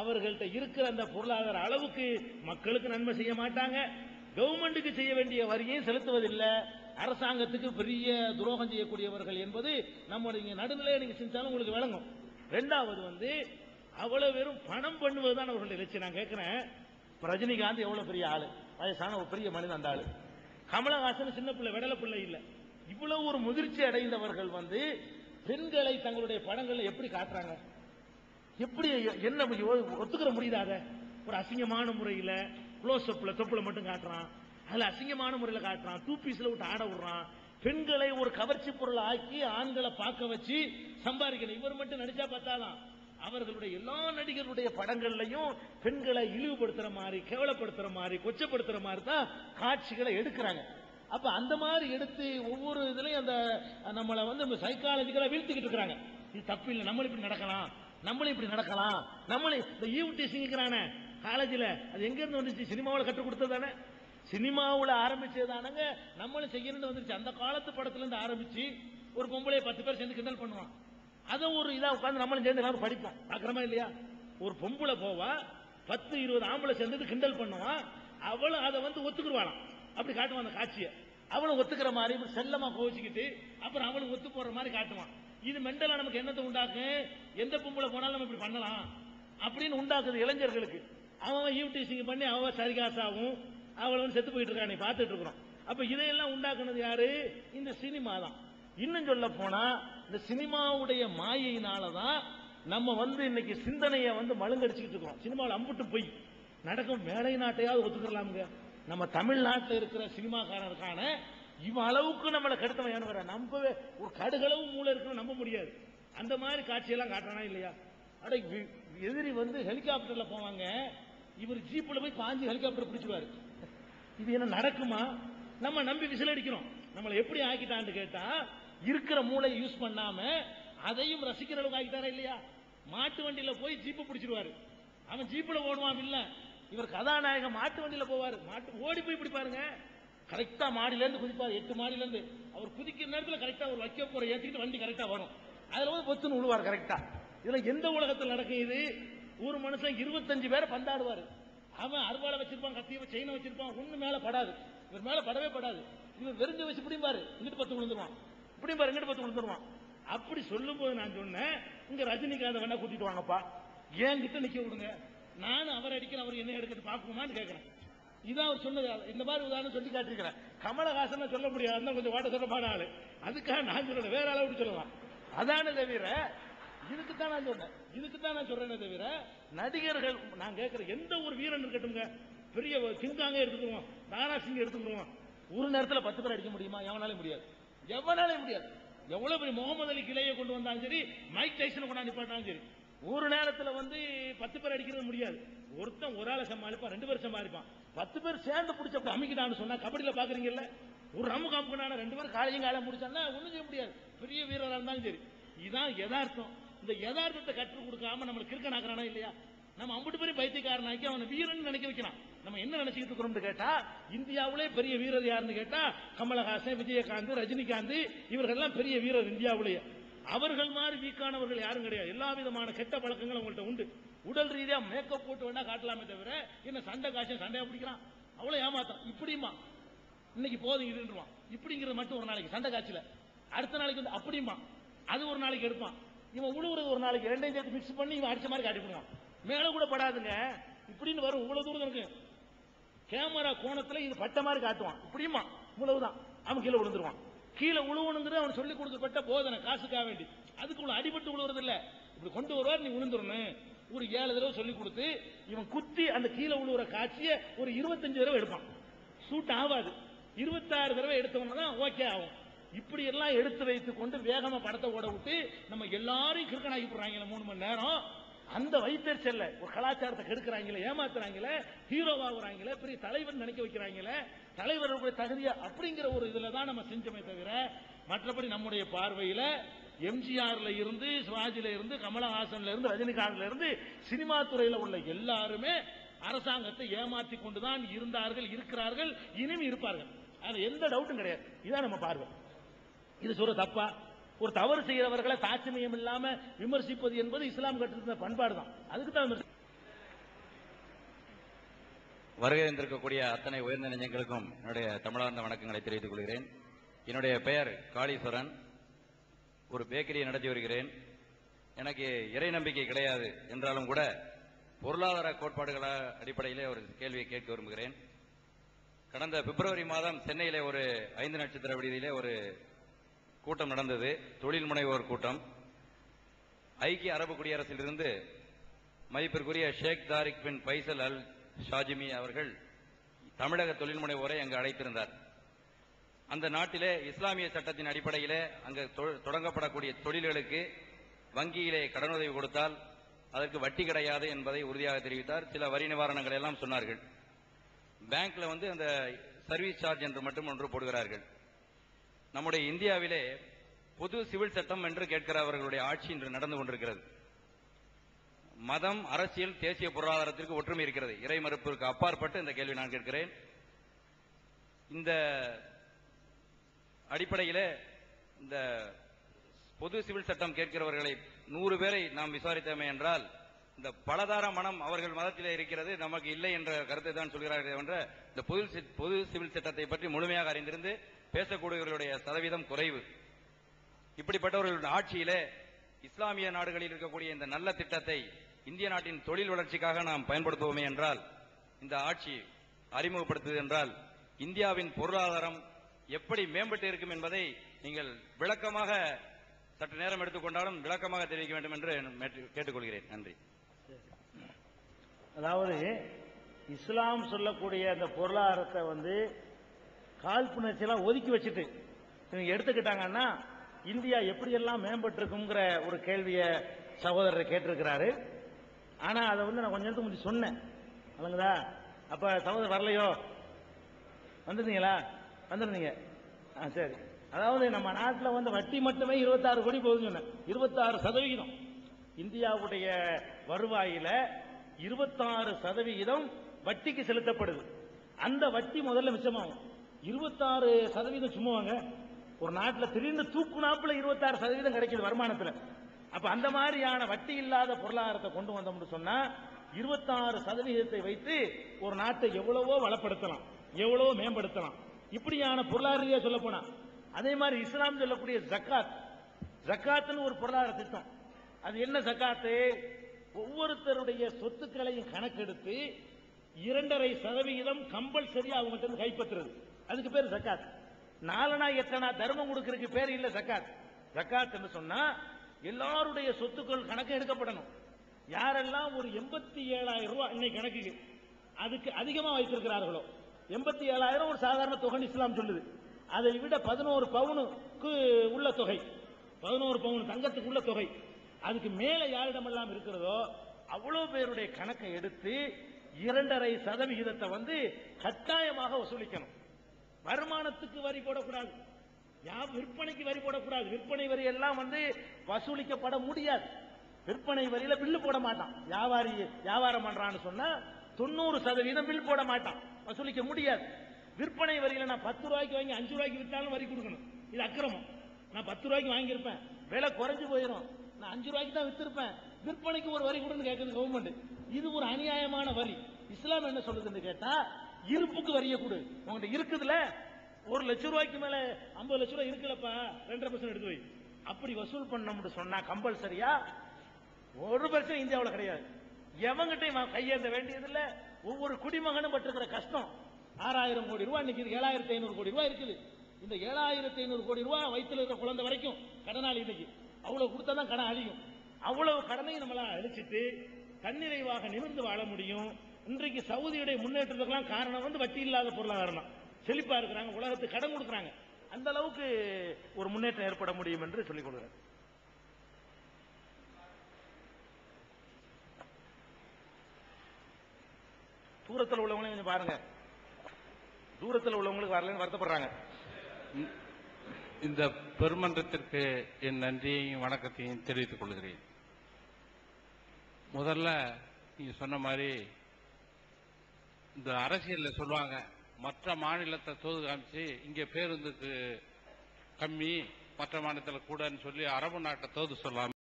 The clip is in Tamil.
அவர்கள்ட்ட இருக்கிற அந்த பொருளாதார அளவுக்கு மக்களுக்கு நன்மை செய்ய மாட்டாங்க. கவர்மெண்ட்டுக்கு செய்ய வேண்டிய வரியையும் செலுத்துவதில்லை. அரசாங்கத்துக்கு பெரிய துரோகம் செய்யக்கூடியவர்கள் என்பது நம்முடைய நடுநிலையை நீங்க செஞ்சாலும் உங்களுக்கு விளங்கும். ரெண்டாவது வந்து அவ்வளவு வெறும் பணம் பண்ணுவது தான் அவர்களுடைய லட்சியம். நான் கேட்கிறேன் ரஜினிகாந்த் எவ்வளவு பெரிய ஆளு? வயசான ஒரு பெரிய மனிதன் அந்த ஆளு. கமலஹாசன் சின்ன பிள்ளை விடல பிள்ளை இல்லை. இவ்வளவு ஒரு முதிர்ச்சி அடைந்தவர்கள் வந்து பெண்களை தங்களுடைய படங்கள்ல எப்படி காட்டுறாங்க? எப்படி என்ன ஒத்துக்கிற முடியுதா அதை? ஒரு அசிங்கமான முறையில க்ளோஸ் அப்ல தொப்புல மட்டும் காட்டுறான். அதுல அசிங்கமான முறையில காட்டுறான். டூ பீஸ்ல விட்டு ஆட விடுறான். பெண்களை ஒரு கவர்ச்சி பொருள் ஆக்கி ஆண்களை பார்க்க வச்சு சம்பாதிக்கணும். இவர் மட்டும் நடிச்சா பார்த்தாலாம் அவர்களுடைய எல்லா நடிகர்களுடைய படங்கள்லையும் பெண்களை இழிவுபடுத்துற மாதிரி கேவலப்படுத்துற மாதிரி கொச்சப்படுத்துற மாதிரி தான் காட்சிகளை எடுக்கிறாங்க. அப்ப அந்த மாதிரி எடுத்து ஒவ்வொரு இதுலயும் அந்த நம்மளை வந்து சைக்காலஜிக்கலா வீழ்த்திக்கிட்டு இருக்கிறாங்க. இது தப்பு இல்லை. நம்மளும் இப்படி நடக்கலாம். நம்மளும் இப்படி நடக்கலாம். நம்மளும் இந்த ஈவ் டீசிங்கிறானே காலேஜில் அது எங்கேருந்து வந்துச்சு? சினிமாவில் கற்றுக் கொடுத்ததானே சினிமாவில் ஆரம்பிச்சதானங்க நம்மளும் செய்யணும்னு வந்துருச்சு. அந்த காலத்து படத்துலேருந்து ஆரம்பித்து ஆரம்பிச்சு ஒரு பொம்பளை பத்து பேர் சேர்ந்து கிண்டல் பண்ணுவான். அதை ஒரு இதாக உட்காந்து நம்மளும் சேர்ந்து எல்லாரும் படிப்போம். பார்க்குறமா இல்லையா? ஒரு பொம்பளை போவா பத்து இருபது ஆம்பளை சேர்ந்து கிண்டல் பண்ணுவான். அவளும் அதை வந்து ஒத்துக்குருவாளாம். அப்படி காட்டுவான் அந்த காட்சியை. அவளும் ஒத்துக்கிற மாதிரி செல்லமாக செல்லமா கோவிச்சுக்கிட்டு அப்புறம் அவளும் ஒத்து போடுற மாதிரி காட்டுவான். இது மெண்டலாக நமக்கு என்னத்தை உண்டாக்கும்? எந்த பொம்பளை போனாலும் நம்ம இப்படி பண்ணலாம் அப்படின்னு உண்டாக்குது இளைஞர்களுக்கு. அவன் யூடிசிங் பண்ணி அவன் சரிகாசாவும் அவளை வந்து செத்து போயிட்டு இருக்கான் நீ பார்த்துட்டு இருக்கிறோம். அப்ப இதையெல்லாம் உண்டாக்குனது யாரு? இந்த சினிமா தான். இன்னும் சொல்ல போனா இந்த சினிமாவுடைய மாயினால தான் நம்ம வந்து இன்னைக்கு சிந்தனையை வந்து மழுங்கடிச்சுக்கிட்டு இருக்கிறோம். சினிமாவில் அம்புட்டு போய் நடக்கும் மேலை நாட்டையாவது ஒத்துக்கலாமுங்க நம்ம தமிழ்நாட்டில் இருக்கிற சினிமாக்காரருக்கான இவ்வளவுக்கு நம்மளை கடுத்தவன் ஏன்னு வர நம்பவே ஒரு கடுகளவு மூளை இருக்குன்னு நம்ப முடியாது. அந்த மாதிரி காட்சியெல்லாம் காட்டுறானா இல்லையா? அட எதிரி வந்து ஹெலிகாப்டர்ல போவாங்க. இவர் ஜீப்ல போய் பாஞ்சு ஹெலிகாப்டர் பிடிச்சிருவாரு. இது என்ன நடக்குமா? நம்ம நம்பி விசில் அடிக்கிறோம். நம்மளை எப்படி ஆக்கிட்டான்னு கேட்டா இருக்கிற மூளையை யூஸ் பண்ணாம அதையும் ரசிக்கிற அளவுக்கு ஆக்கிட்டாரா இல்லையா? மாட்டு வண்டியில போய் ஜீப்பு பிடிச்சிருவாரு. அவன் ஜீப்ல ஓடுவான் இல்ல. இவர் கதாநாயகன் மாட்டு வண்டியில போவாரு. மாட்டு ஓடி போய் பிடிப்பாருங்க கரெக்டா மாடியில இருந்து குதிப்பாரு. எட்டு மாடியில இருந்து அவர் குதிக்கிற நேரத்தில் கரெக்டா ஒரு வைக்க போற ஏத்திக்கிட்டு வண்டி கரெக்டா வரும். அதுல வந்து பொத்துன்னு விழுவார் கரெக்டா இதுல எந்த உலகத்தில் நடக்கும் இது? ஒரு மனுஷன் இருபத்தஞ்சு பேரை பந்தாடுவாரு. அவன் அருவாளை வச்சிருப்பான் கத்தியை செயினை வச்சிருப்பான் ஒண்ணு மேல படாது. இவர் மேல படவே படாது. இவர் வெறிஞ்சு வச்சு பிடிப்பாரு இங்கிட்டு பத்து விழுந்துருவான். பிடிப்பாரு இங்கிட்டு பத்து விழுந்துருவான். அப்படி சொல்லும் போது நான் சொன்னேன் இங்க ரஜினிகாந்த் வேணா கூட்டிட்டு வாங்கப்பா. ஏன் கிட்ட நிக்க விடுங்க. நானும் அவர் அடிக்கிற அவர் என்ன எடுக்கிறது பாக்குமான்னு கேட்கிறேன் இதான் அவர் சொன்னது. இந்த மாதிரி உதாரணம் சொல்லி காட்டிருக்கிறேன் கமலஹாசன் சொல்ல முடியாது கொஞ்சம் வாட்ட சொல்லமான ஆளு. அதுக்காக நான் சொல்லல வேற அளவுக்கு சொல்லலாம். அதானே தவிர இதுக்கு தான் நான் சொன்னேன். இதுக்கு தான் நான் சொல்றேனே தவிர நடிகர்கள் நான் கேட்கிற எந்த ஒரு வீரன் இருக்கட்டும்ங்க பெரிய கிங்காங்க எடுத்துக்கிடுவோம் தாராசிங்க எடுத்துக்கிடுவோம் ஒரு நேரத்தில் பத்து பேர் அடிக்க முடியுமா? எவனாலே முடியாது. எவனாலே முடியாது. எவ்வளவு பெரிய முகமது அலி கிளையை கொண்டு வந்தாலும் சரி மைக் டைசனை கொண்டாந்து நிப்பாட்டாலும் சரி ஒரு நேரத்தில் வந்து பத்து பேர் அடிக்கிறது முடியாது. ஒருத்தன் ஒரு ஆளை சமாளிப்பான் ரெண்டு பேர் சமாளிப்பான். பத்து பேர் சேர்ந்து பிடிச்ச அப்படி அமைக்கிட்டான்னு சொன்னா கபடியில் பாக்குறீங்கல்ல? ஒரு ரம்மு காம்புனான ரெண்டு பேரும் காலையும் காலையும் முடிச்சான்னா ஒன்றும் செய்ய முடியாது. பெரிய வீரராக இருந்தாலும் சரி. இதான் யதார்த்தம். இந்த யதார்த்தத்தை கற்றுக் கொடுக்காம நம்மளுக்கு கிறுக்கனாக்குறானா இல்லையா? நம்ம அம்புட்டு பெரிய பைத்தியக்காரனாக்கி அவனை வீரன் நினைக்க வைக்கிறான். நம்ம என்ன நினைச்சிக்கிட்டு இருக்கிறோம்னு கேட்டா இந்தியாவிலே பெரிய வீரர் யாருன்னு கேட்டா கமலஹாசன் விஜயகாந்த் ரஜினிகாந்த் இவர்கள் எல்லாம் பெரிய வீரர் இந்தியாவிலேயே. அவர்கள் மாதிரி வீக்கானவர்கள் யாரும் கிடையாது. எல்லா விதமான கெட்ட பழக்கங்கள் அவங்கள்ட்ட உண்டு. உடல் ரீதியா மேக்கப் போட்டு வேணா காட்டலாமே தவிர என்ன சண்டை காய்ச்சல் சண்டையா பிடிக்கிறான்? அவ்வளவு ஏமாத்தான். இப்படிமா இன்னைக்கு போதும் இதுன்றான் இப்படிங்கிறது மட்டும் ஒரு நாளைக்கு சண்டை காய்ச்சல அடுத்த நாளைக்கு வந்து அப்படிமா அது ஒரு நாளைக்கு எடுப்பான். இவன் உழுவுறது ஒரு நாளைக்கு ரெண்டையும் சேர்த்து மிக்ஸ் பண்ணி இவன் அடிச்ச மாதிரி காட்டிவிடுவான் மேலே கூட படாதுங்க. இப்படின்னு வரும் இவ்வளவு தூரம் இருக்கு. கேமரா கோணத்துல இது பட்ட மாதிரி காட்டுவான். இப்படியுமா இவ்வளவுதான். அவன் கீழே விழுந்துருவான். கீழே உழுவணுங்கிறது அவன் சொல்லி கொடுக்கப்பட்ட போதனை காசுக்காக வேண்டி. அதுக்கு உள்ள அடிபட்டு விழுவுறது இல்ல இப்படி கொண்டு வருவார் நீ விழுந்துடணும் ஒரு ஏழு தடவை சொல்லி கொடுத்து இவன் குத்தி அந்த கீழே விழுவுற காட்சியை ஒரு இருபத்தஞ்சு தடவை எடுப்பான். சூட் ஆகாது. இருபத்தாறு தடவை எடுத்தவன தான் ஓகே ஆகும். இப்படி எல்லாம் எடுத்து வைத்து கொண்டு வேகமா படத்தை ஓட விட்டு நம்ம எல்லாரையும் கிறுக்கனாக்கி போடுறாங்களே மூணு மணி நேரம். அந்த வைத்தறிச்சல்ல ஒரு கலாச்சாரத்தை கெடுக்கிறாங்களே ஏமாத்துறாங்களே ஹீரோவாகுறாங்களே பெரிய தலைவர் நினைக்க வைக்கிறாங்களே தலைவர்களுடைய தகுதியா அப்படிங்கிற ஒரு இதுல தான் நம்ம செஞ்சோமே தவிர மற்றபடி நம்முடைய பார்வையில எம்ஜிஆர்ல இருந்து சிவாஜில இருந்து கமலஹாசன்ல இருந்து ரஜினிகாந்த்ல இருந்து சினிமா துறையில உள்ள எல்லாருமே அரசாங்கத்தை ஏமாற்றி கொண்டுதான் இருந்தார்கள் இருக்கிறார்கள் இனிமே இருப்பார்கள். அது எந்த டவுட்டும் கிடையாது. இதான் நம்ம பார்வை. இது சொல்ற தப்பா? ஒரு தவறு செய்கிறவர்களை தாட்சமியம் இல்லாம விமர்சிப்பது என்பது இஸ்லாம் கட்டிருந்த பண்பாடு தான் அதுக்கு தான் வருகை தந்திருக்கக்கூடிய அத்தனை உயர்ந்த நெஞ்சங்களுக்கும் என்னுடைய தமிழார்ந்த வணக்கங்களை தெரிவித்துக் கொள்கிறேன். என்னுடைய பெயர் காளீஸ்வரன். ஒரு பேக்கரியை நடத்தி வருகிறேன். எனக்கு இறை நம்பிக்கை கிடையாது என்றாலும் கூட பொருளாதார கோட்பாடுகள அடிப்படையிலே ஒரு கேள்வியை கேட்க விரும்புகிறேன். கடந்த பிப்ரவரி மாதம் சென்னையிலே ஒரு ஐந்து நட்சத்திர விடுதியிலே ஒரு கூட்டம் நடந்தது. தொழில் முனைவோர் கூட்டம். ஐக்கிய அரபு குடியரசிலிருந்து மதிப்பிற்குரிய ஷேக் தாரிக் பின் பைசல் அல் ஷாஜிமி அவர்கள் தமிழக தொழில் முனைவோரை அங்கு அழைத்திருந்தார். அந்த நாட்டிலே இஸ்லாமிய சட்டத்தின் அடிப்படையிலே அங்கு தொ- தொடங்கப்படக்கூடிய தொழில்களுக்கு வங்கியிலே கடனுதவி கொடுத்தால் அதற்கு வட்டி கிடையாது என்பதை உறுதியாக தெரிவித்தார். சில வரி நிவாரணங்களை எல்லாம் சொன்னார்கள். பேங்க்ல வந்து அந்த சர்வீஸ் சார்ஜ் என்று மட்டும் ஒன்று போடுகிறார்கள். நம்முடைய இந்தியாவிலே பொது சிவில் சட்டம் என்று கேட்கிற அவர்களுடைய ஆட்சி இன்று நடந்து கொண்டிருக்கிறது. மதம் அரசியல் தேசிய பொருளாதாரத்திற்கு ஒற்றுமை இருக்கிறது. இறை மறுப்பிற்கு அப்பாற்பட்டு இந்த கேள்வி நான் கேட்கிறேன். இந்த அடிப்படையிலே இந்த பொது சிவில் சட்டம் கேட்கிறவர்களை நூறு பேரை நாம் விசாரித்தோமே என்றால் இந்த பலதார மனம் அவர்கள் மதத்திலே இருக்கிறது நமக்கு இல்லை என்ற கருத்தை தான் சொல்கிறார்கள் என்ற இந்த பொது சி- பொது சிவில் சட்டத்தை பற்றி முழுமையாக அறிந்திருந்து பேசக்கூடியவர்களுடைய சதவீதம் குறைவு. இப்படிப்பட்டவர்களுடைய ஆட்சியிலே இஸ்லாமிய நாடுகளில் இருக்கக்கூடிய இந்த நல்ல திட்டத்தை இந்திய நாட்டின் தொழில் வளர்ச்சிக்காக நாம் பயன்படுத்துவோமே என்றால் இந்த ஆட்சி அறிமுகப்படுத்துது என்றால் இந்தியாவின் பொருளாதாரம் எப்படி மேம்பட்டு இருக்கும் என்பதை நீங்கள் விளக்கமாக சற்று நேரம் எடுத்துக்கொண்டாலும் விளக்கமாக தெரிவிக்க வேண்டும் என்று கேட்டுக்கொள்கிறேன். நன்றி. அதாவது இஸ்லாம் சொல்லக்கூடிய அந்த பொருளாதாரத்தை வந்து காழ்ப்புணர்ச்சியெல்லாம் ஒதுக்கி வச்சுட்டு இவங்க எடுத்துக்கிட்டாங்கன்னா இந்தியா எப்படியெல்லாம் மேம்பட்டிருக்குங்கிற ஒரு கேள்வியை சகோதரர் கேட்டிருக்கிறாரு. ஆனால் அதை வந்து நான் கொஞ்ச நேரத்துக்கு முந்தி சொன்னேன். இல்லைங்களா அப்போ சகோதரர் வரலையோ? வந்துருந்தீங்களா வந்துருந்தீங்க. ஆ சரி. அதாவது நம்ம நாட்டில் வந்து வட்டி மட்டுமே இருபத்தாறு கோடி போகுதுன்னு இருபத்தாறு சதவிகிதம். இந்தியாவுடைய வருவாயில இருபத்தாறு சதவிகிதம் வட்டிக்கு செலுத்தப்படுது. அந்த வட்டி முதல்ல மிச்சமாகும். இருபத்தாறு சதவீதம் சும்மாவாங்க. ஒரு நாட்டில் திடீர்னு தூக்குனாப்புல இருபத்தாறு சதவீதம் கிடைக்குது வருமானத்தில். அப்ப அந்த மாதிரியான வட்டி இல்லாத பொருளாதாரத்தை கொண்டு வந்தோம்னு சொன்னா இருபத்தாறு சதவீதத்தை வைத்து ஒரு நாட்டை எவ்வளவோ வளப்படுத்தலாம் எவ்வளவோ மேம்படுத்தலாம். இப்படியான பொருளாதார ரீதியா சொல்ல போனா அதே மாதிரி இஸ்லாம் சொல்லக்கூடிய ஜக்காத் ஜக்காத்துன்னு ஒரு பொருளாதார திட்டம். அது என்ன ஜக்காத்து? ஒவ்வொருத்தருடைய சொத்துக்களையும் கணக்கெடுத்து இரண்டரை சதவிகிதம் கம்பல்சரி அவங்ககிட்ட கைப்பற்றுறது. அதுக்கு பேர் ஜக்காத் நாலனா எத்தனா தர்மம் கொடுக்கறதுக்கு பேர் இல்ல ஜக்காத் ஜக்காத் என்று சொன்னா எல்லாருடைய சொத்துக்கள் கணக்கு எடுக்கப்படணும். யாரெல்லாம் ஒரு எண்பத்தி ஏழாயிரம் ரூபாய் இன்னைக்கு கணக்குக்கு அதுக்கு அதிகமா வைத்திருக்கிறார்களோ எண்பத்தி ஏழாயிரம் ஒரு சாதாரண தொகை இஸ்லாம் சொல்லுது. அதை விட பதினோரு பவுனுக்கு உள்ள தொகை பதினோரு பவுன் தங்கத்துக்கு உள்ள தொகை அதுக்கு மேல யாரிடமெல்லாம் இருக்கிறதோ அவ்வளவு பேருடைய கணக்கை எடுத்து இரண்டரை சதவிகிதத்தை வந்து கட்டாயமாக வசூலிக்கணும். வருமானத்துக்கு வரி போடக்கூடாது. விற்பனைக்கு வரி போடக்கூடாது. விற்பனை வரி எல்லாம் வந்து வசூலிக்கப்பட முடியாது. விற்பனை வரியில பில்லு போட மாட்டான். வியாபாரி வியாபாரம் பண்றான்னு சொன்னா தொண்ணூறு சதவீதம் பில் போட மாட்டான். வசூலிக்க முடியாது. விற்பனை வரியில நான் பத்து ரூபாய்க்கு வாங்கி அஞ்சு ரூபாய்க்கு விற்றாலும் வரி கொடுக்கணும். இது அக்கிரமம். நான் பத்து ரூபாய்க்கு வாங்கியிருப்பேன். விலை குறைஞ்சு போயிடும் நான் அஞ்சு ரூபாய்க்கு தான் வித்திருப்பேன். விற்பனைக்கு ஒரு வரி கொடுன்னு கேட்குது கவர்மெண்ட் இது ஒரு அநியாயமான வரி. இஸ்லாம் என்ன சொல்லுதுன்னு கேட்டா இருப்புக்கு வரிய கொடு. உங்கள்கிட்ட இருக்குதுல ஒரு லட்சம் ரூபாய்க்கு மேல ஐம்பது லட்ச ரூபாய் இருக்குல்லப்பா. ரெண்டரை பர்சன்ட் எடுத்து வை. அப்படி வசூல் பண்ணோம்னு சொன்னா கம்பல்சரியா? ஒரு பர்சன்ட் இந்தியாவில் கிடையாது. எவங்கிட்டையும் கையேந்த வேண்டியதில்ல. ஒவ்வொரு குடிமகனும் பட்டிருக்கிற கஷ்டம். ஆறாயிரம் கோடி ரூபாய் இன்னைக்கு ஏழாயிரத்தி ஐநூறு கோடி ரூபாய் இருக்குது. இந்த ஏழாயிரத்தி ஐநூறு கோடி ரூபாய் வயிற்றுல இருக்கிற குழந்தை வரைக்கும் கடனாளி இன்னைக்கு. அவ்வளவு கொடுத்தா தான் கடன் அழியும் அவ்வளவு கடனையும் நம்மள அழிச்சிட்டு தன்னிறைவாக நிமிர்ந்து வாழ முடியும். இன்றைக்கு சவுதியுடைய முன்னேற்றத்துக்கெல்லாம் காரணம் வந்து வட்டி இல்லாத பொருளாதாரம் தான் செழிப்பா இருக்கிறாங்க உலகத்துக்கு கடன் கொடுக்குறாங்க. அந்த அளவுக்கு ஒரு முன்னேற்றம் ஏற்பட முடியும் என்று சொல்லிக் கொடுக்குறேன் தூரத்தில் உள்ளவங்களையும் கொஞ்சம் பாருங்க. தூரத்தில் உள்ளவங்களுக்கு வரலன்னு வருத்தப்படுறாங்க. இந்த பெருமன்றத்திற்கு என் நன்றியையும் வணக்கத்தையும் தெரிவித்துக் கொள்கிறேன். முதல்ல நீங்க சொன்ன மாதிரி இந்த அரசியல்ல சொல்லுவாங்க மற்ற மாநிலத்தை தோது காமிச்சு இங்க பேருந்துக்கு கம்மி மற்ற மாநிலத்தில் கூடன்னு சொல்லி அரபு நாட்டை தோது சொல்லாம